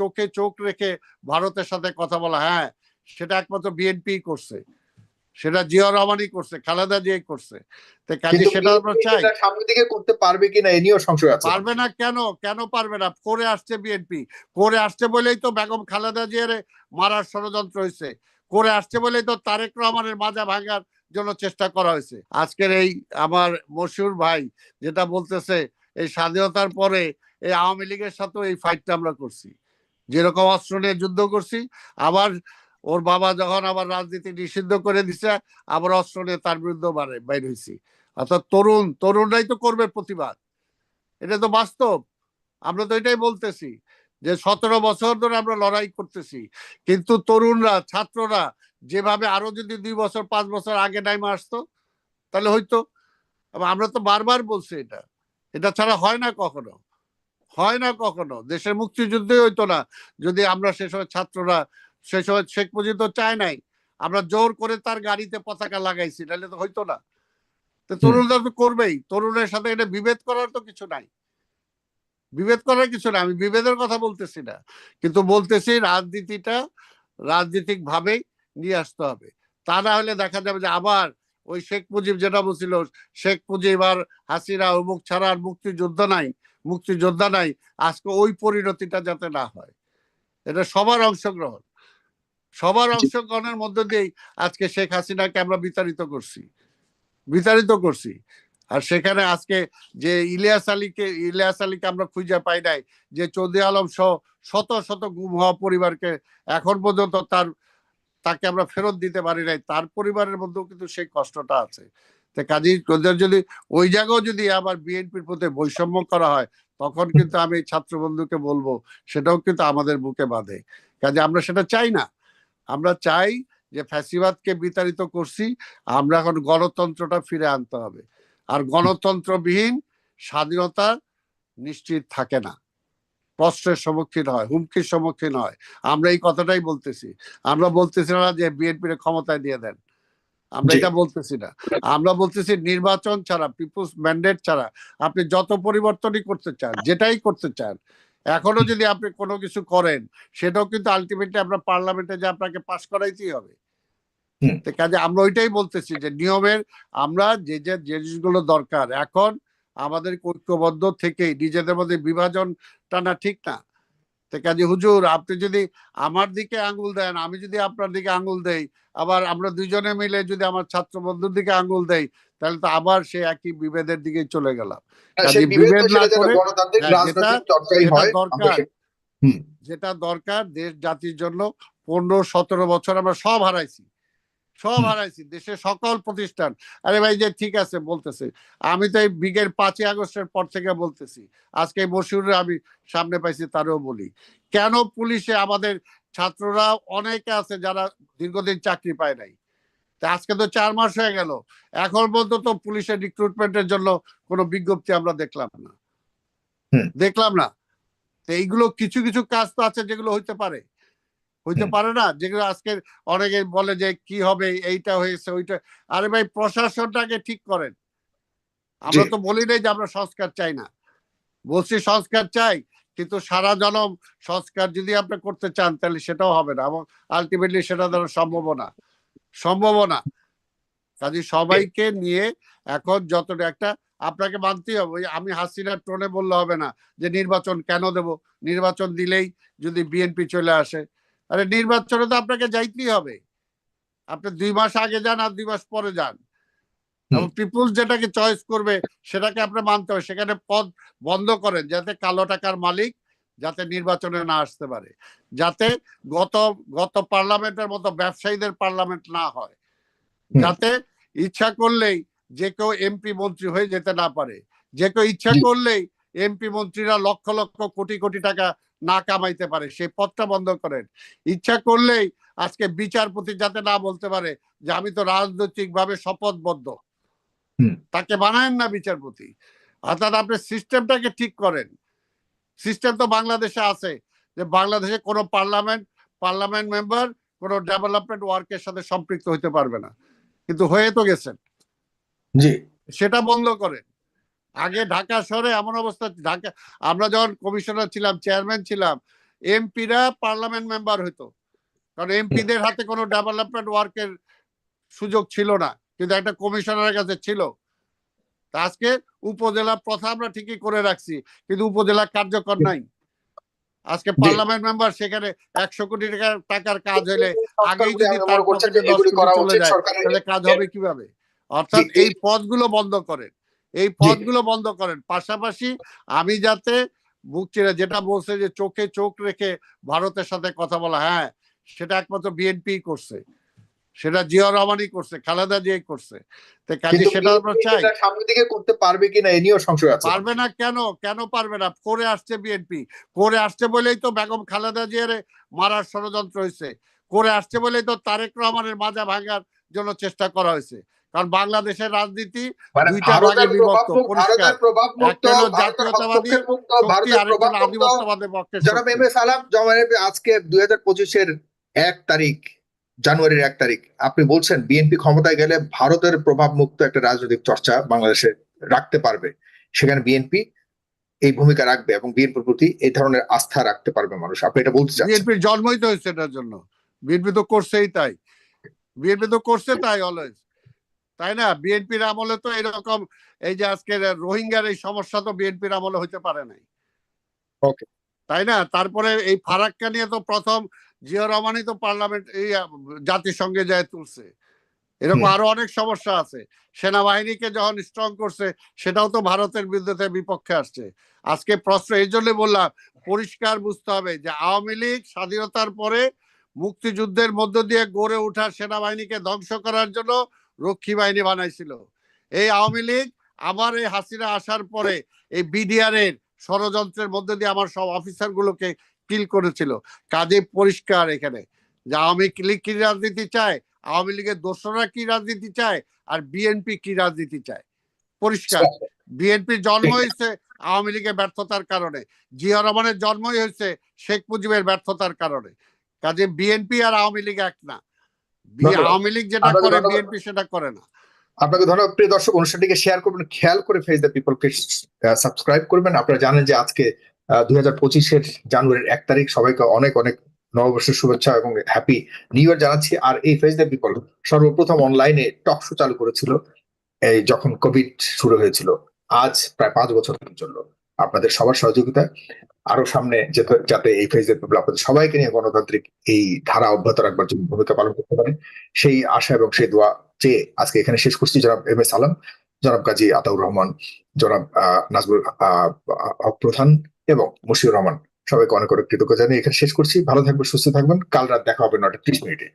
চোখে চোখ রেখে ভারতের সাথে কথা বলা হ্যাঁ সেটা একমাত্র বিএনপি করছে। সেটা জিয়া রহমানই করছে খালেদা জিয়াই করছে। তো কাজে সেটা আমরা চাই। সামনের দিকে করতে পারবে কিনা এ নিয়েও সংশয় আছে। পারবে না কেন? কেন পারবে না? করে আসছে বিএনপি করে আসছে বলেই তো বেগম খালেদা জিয়ার মারার ষড়যন্ত্র হয়েছে। করে আসছে বলেই তো তারেক রহমানের মাজা ভাঙার জন্য চেষ্টা করা হয়েছে। আজকের এই আমার মশুর ভাই যেটা বলতেছে এই স্বাধীনতার পরে এই আওয়ামী লীগের সাথেও এই ফাইটটা আমরা করছি। যেরকম অস্ত্র নিয়ে যুদ্ধ করছি, আবার ওর বাবা যখন আবার রাজনীতি নিষিদ্ধ করে দিছে, আবার অস্ত্র নিয়ে তার বিরুদ্ধে বাইর হয়েছি অর্থাৎ তরুণ, তরুণরাই তো করবে প্রতিবাদ। এটা তো বাস্তব। আমরা তো এটাই বলতেছি যে সতেরো বছর ধরে আমরা লড়াই করতেছি। কিন্তু তরুণরা, ছাত্ররা যেভাবে আরও যদি দুই বছর, পাঁচ বছর আগে নাইমে আসতো, তাহলে হয়তো আমরা তো বারবার বলছি এটা। এটা ছাড়া হয় না কখনো। হয় না কখনো? দেশের মুক্তিযুদ্ধই হইতো না। যদি আমরা সে সময় ছাত্ররা সে সময় শেখ মুজিব তো চায় নাই আমরা জোর করে তার গাড়িতে পতাকা লাগাইছি নাহলে তো হইতো না। তো তরুণরা তো করবেই। তরুণের সাথে এটা বিভেদ করার তো কিছু নাই। বিভেদ করার কিছু না আমি বিভেদের কথা বলতেছি না। কিন্তু বলতেছি রাজনীতিটা রাজনীতিক ভাবেই নিয়ে আসতে হবে। তা না হলে দেখা যাবে যে আবার ওই শেখ মুজিব যেটা বলছিল শেখ মুজিব আর হাসিনা অমুক ছাড়া আর মুক্তিযুদ্ধ নাই। মুক্তিযোদ্ধা নাই আজকে ওই পরিণতিটা যাতে না হয়। এটা সবার অংশগ্রহণ। সবার অংশগ্রহণের মধ্য দিয়েই আজকে শেখ হাসিনাকে আমরা বিতাড়িত করছি। বিতাড়িত করছি। আর সেখানে আজকে যে ইলিয়াস আলীকে ইলিয়াস আলীকে আমরা খুঁজে পাই নাই যে চৌধুরী আলম সহ শত শত গুম হওয়া পরিবারকে এখন পর্যন্ত তার তাকে আমরা ফেরত দিতে পারি নাই তার পরিবারের মধ্যেও কিন্তু সেই কষ্টটা আছে। তো কাজী ওদের যদি ওই জায়গাও যদি আবার বিএনপির প্রতি বৈষম্য করা হয়, তখন কিন্তু আমি ছাত্র বন্ধুকে বলব, সেটাও কিন্তু আমাদের বুকে বাঁধে। কাজে আমরা সেটা চাই না। আমরা চাই যে ফ্যাসিবাদকে বিতাড়িত করছি, আমরা এখন গণতন্ত্রটা ফিরে আনতে হবে। আর গণতন্ত্রবিহীন স্বাধীনতা নিশ্চিত থাকে না। প্রশ্নের সম্মুখীন হয়, হুমকির সম্মুখীন হয়। আমরা এই কথাটাই বলতেছি। আমরা বলতেছি না যে বিএনপির ক্ষমতায় দিয়ে দেন। আমরা এটা বলতেছি না। আমরা বলতেছি নির্বাচন ছাড়া পিপুলস ম্যান্ডেট ছাড়া আপনি যত পরিবর্তনই করতে চান যেটাই করতে চান এখনও যদি আপনি কোনো কিছু করেন সেটাও কিন্তু আলটিমেটলি আমরা পার্লামেন্টে যে আপনাকে পাশ করাইতেই হবে। কাজে আমরা ওইটাই বলতেছি যে নিয়মের আমরা যে যে জিনিসগুলো দরকার এখন আমাদের ঐক্যবদ্ধ থেকেই নিজেদের মধ্যে বিভাজন টানা ঠিক না। তো কাজে হুজুর আপনি যদি আমার দিকে আঙ্গুল দেন আমি যদি আপনার দিকে আঙ্গুল দেই আবার আমরা দুজনে মিলে যদি আমার ছাত্র বন্ধুর দিকে আঙ্গুল দেই তাহলে তো আবার সে একই বিভেদের দিকে চলে গেলাম হ্যাঁ, বিভেদ না করে, হ্যাঁ, দরকার। যেটা দরকার দেশ জাতির জন্য পনেরো সতেরো বছর আমরা সব হারাইছি। সব। হারাইছি দেশের সকল প্রতিষ্ঠান। আরে ভাই যে ঠিক আছে বলতেছে। আমি তো এই বিগের পাঁচই আগস্টের পর থেকে বলতেছি। আজকে মশুরে আমি সামনে পাইছি তারও বলি। কেন পুলিশে আমাদের ছাত্ররা অনেকে আছে যারা দীর্ঘদিন চাকরি পায় নাই? তা আজকে তো চার মাস হয়ে গেল। এখন পর্যন্ত তো পুলিশের রিক্রুটমেন্টের জন্য কোনো বিজ্ঞপ্তি আমরা দেখলাম না। দেখলাম না। তো এইগুলো কিছু কিছু কাজ তো আছে যেগুলো হইতে পারে। হইতে পারে না? যেগুলো আজকে অনেকে বলে যে কি হবে? এইটা হয়েছে ওইটা। আরে ভাই প্রশাসনটাকে ঠিক করেন। আমরা তো বলি নাই যে আমরা সংস্কার চাই না। বলছি সংস্কার চাই কিন্তু সারা জনম সংস্কার যদি আপনি করতে চান তাহলে সেটাও হবে না। এবং আলটিমেটলি সেটা ধরো সম্ভব না। সম্ভব না। কাজে সবাইকে নিয়ে এখন যতটা একটা আপনাকে মানতেই হবে। আমি হাসিনার টোনে বললে হবে না যে নির্বাচন কেন দেব? নির্বাচন দিলেই যদি বিএনপি চলে আসে আরে নির্বাচনে তো আপনাকে যাইতেই হবে। আপনি দুই মাস আগে যান আর দুই মাস পরে যান। এবং পিপুলস যেটাকে চয়েস করবে সেটাকে আপনি মানতে হবে। সেখানে পদ বন্ধ করেন যাতে কালো টাকার মালিক যাতে নির্বাচনে না আসতে পারে। যাতে গত গত পার্লামেন্টের মতো ব্যবসায়ীদের পার্লামেন্ট না হয়। যাতে ইচ্ছা করলেই যে কেউ এমপি মন্ত্রী হয়ে যেতে না পারে। যে কেউ ইচ্ছা করলেই এমপি মন্ত্রীরা লক্ষ লক্ষ কোটি কোটি টাকা না কামাইতে পারে সেই পথটা বন্ধ করেন। ইচ্ছা করলেই আজকে বিচারপতি যাতে না বলতে পারে যে আমি তো রাজনৈতিক ভাবে শপথবদ্ধ। তাকে বানায়েন না বিচারপতি। অর্থাৎ আপনি সিস্টেমটাকে ঠিক করেন। সিস্টেম তো বাংলাদেশে আছে যে বাংলাদেশে কোনো পার্লামেন্ট পার্লামেন্ট মেম্বার কোনো ডেভেলপমেন্ট ওয়ার্কের সাথে সম্পৃক্ত হতে পারবে না। কিন্তু হয়ে তো গেছেন। জি। সেটা বন্ধ করেন। আগে ঢাকা শহরে এমন অবস্থা ঢাকা আমরা যখন কমিশনার ছিলাম চেয়ারম্যান ছিলাম এমপিরা পার্লামেন্ট মেম্বার হইতো। কারণ এমপিদের হাতে কোনো ডেভেলপমেন্ট ওয়ার্কের সুযোগ ছিল না কিন্তু একটা কমিশনারের কাছে ছিল। তা আজকে উপজেলা প্রথা আমরা ঠিকই করে রাখছি কিন্তু উপজেলা কার্যকর নাই। আজকে পার্লামেন্ট মেম্বার সেখানে একশো কোটি টাকার টাকার কাজ হলে আগেই যদি তার পকেটে দশ কোটি চলে যায় তাহলে কাজ হবে কীভাবে? অর্থাৎ। এই পদগুলো বন্ধ করেন। এই পদগুলো বন্ধ করেন। পাশাপাশি আমি যাতে বুক চিরে যেটা বলছে যে চোখে চোখ রেখে ভারতের সাথে কথা বলা হ্যাঁ সেটা একমাত্র বিএনপি করছে। সেটা জিয়া রহমানই করছে খালেদা জিয়াই করছে। তো কাজে সেটা আমরা চাই। সামনের দিকে করতে পারবে কিনা এ নিয়েও সংশয় আছে। পারবে না কেন? কেন পারবে না? করে আসছে বিএনপি করে আসছে বলেই তো বেগম খালেদা জিয়ার মারার ষড়যন্ত্র হয়েছে। করে আসছে বলেই তো তারেক রহমানের মাজা ভাঙার জন্য চেষ্টা করা হয়েছে। কারণ বাংলাদেশের রাজনীতি মানে দুইটা ভাগে বিভক্ত, পরিষ্কার। একটা হলো জাতীয়তাবাদী শক্তি আধিপত্যবাদের পক্ষে জনাব এম এস আলাম আজকে দুই হাজার পঁচিশের এক তারিখ জানুয়ারির এক তারিখ আপনি বলছেন বিএনপি ক্ষমতায় গেলে ভারতের প্রভাব মুক্ত একটা রাজনৈতিক চর্চা বাংলাদেশে রাখতে পারবে। সেখানে বিএনপি এই ভূমিকা রাখবে এবং বিএনপির প্রতি এই ধরনের আস্থা রাখতে পারবে মানুষ। আপনি এটা বলতে চাচ্ছেন? বিএনপির জন্মই তো হয়েছে এটার জন্য। বিএনপি তো করছেই তাই। বিএনপি তো করছে তাই অলওয়েজ তাই না? বিএনপির আমলে তো এরকম এই যে আজকে রোহিঙ্গার এই সমস্যা তো বিএনপির আমলে হইতে পারে নাই. তাই না? তারপরে এই ফারাক্কা নিয়ে তো প্রথম জিয়া রহমানই তো পার্লামেন্ট এই জাতিসংঘে যায় তুলছে। এরকম আরও অনেক সমস্যা আছে। সেনাবাহিনীকে যখন স্ট্রং করছে সেটাও তো ভারতের বিরুদ্ধে বিপক্ষে আসছে। আজকে প্রশ্ন এই জন্য বললাম পরিষ্কার বুঝতে হবে যে আওয়ামী লীগ স্বাধীনতার পরে মুক্তিযুদ্ধের মধ্য দিয়ে গড়ে ওঠা সেনাবাহিনীকে ধ্বংস করার জন্য রক্ষী বাহিনী বানাইছিল। এই আওয়ামী লীগ আবার এই হাসিনা আসার পরে এই বিডিআর এর ষড়যন্ত্রের মধ্যে দিয়ে আমার সব অফিসার গুলোকে কিল করেছিল। কাজে পরিষ্কার এখানে। যে আওয়ামী লীগ কি রাজনীতি চায়? আওয়ামী লীগের দোসররা কি রাজনীতি চায়? আর বিএনপি কি রাজনীতি চায়? পরিষ্কার। বিএনপির জন্ম হয়েছে আওয়ামী লীগের ব্যর্থতার কারণে। জিয়া রহমানের জন্মই হয়েছে শেখ মুজিবের ব্যর্থতার কারণে। কাজে বিএনপি আর আওয়ামী লীগ এক না। আওয়ামী লীগ যেটা করে বিএনপি সেটা করে না। আপনাকে ধন্যবাদ। প্রিয় দর্শক অনুষ্ঠানটিকে শেয়ার করবেন খেয়াল করে ফেস দ্য পিপলকে সাবস্ক্রাইব করবেন। আপনারা জানেন যে আজকে দুই হাজার পঁচিশের জানুয়ারির এক তারিখ সবাইকে অনেক অনেক নববর্ষের শুভেচ্ছা এবং হ্যাপি নিউ ইয়ার জানাচ্ছি। আর এই ফেস দ্য পিপল সর্বপ্রথম অনলাইনে টক শো চালু করেছিল এই যখন কোভিড শুরু হয়েছিল। আজ প্রায় পাঁচ বছর জন্য। আপনাদের সবার সহযোগিতা আরও সামনে যেতে- এই দ্য পিপল আপনাদের সবাইকে নিয়ে গণতান্ত্রিক এই ধারা অব্যাহত রাখবার জন্য ভূমিকা পালন করতে পারে। সেই আশা এবং সেই দোয়া চেয়ে আজকে এখানে শেষ করছি জনাব এম এস আলম জনাব কাজী আতাউর রহমান জনাব নাজমুল আহ, প্রধান এবং মুশিউর রহমান সবাইকে অনেক অনেক কৃতজ্ঞতা জানিয়ে এখানে শেষ করছি। ভালো থাকবেন সুস্থ থাকবেন। কাল রাত দেখা হবে নটা ত্রিশ মিনিটে।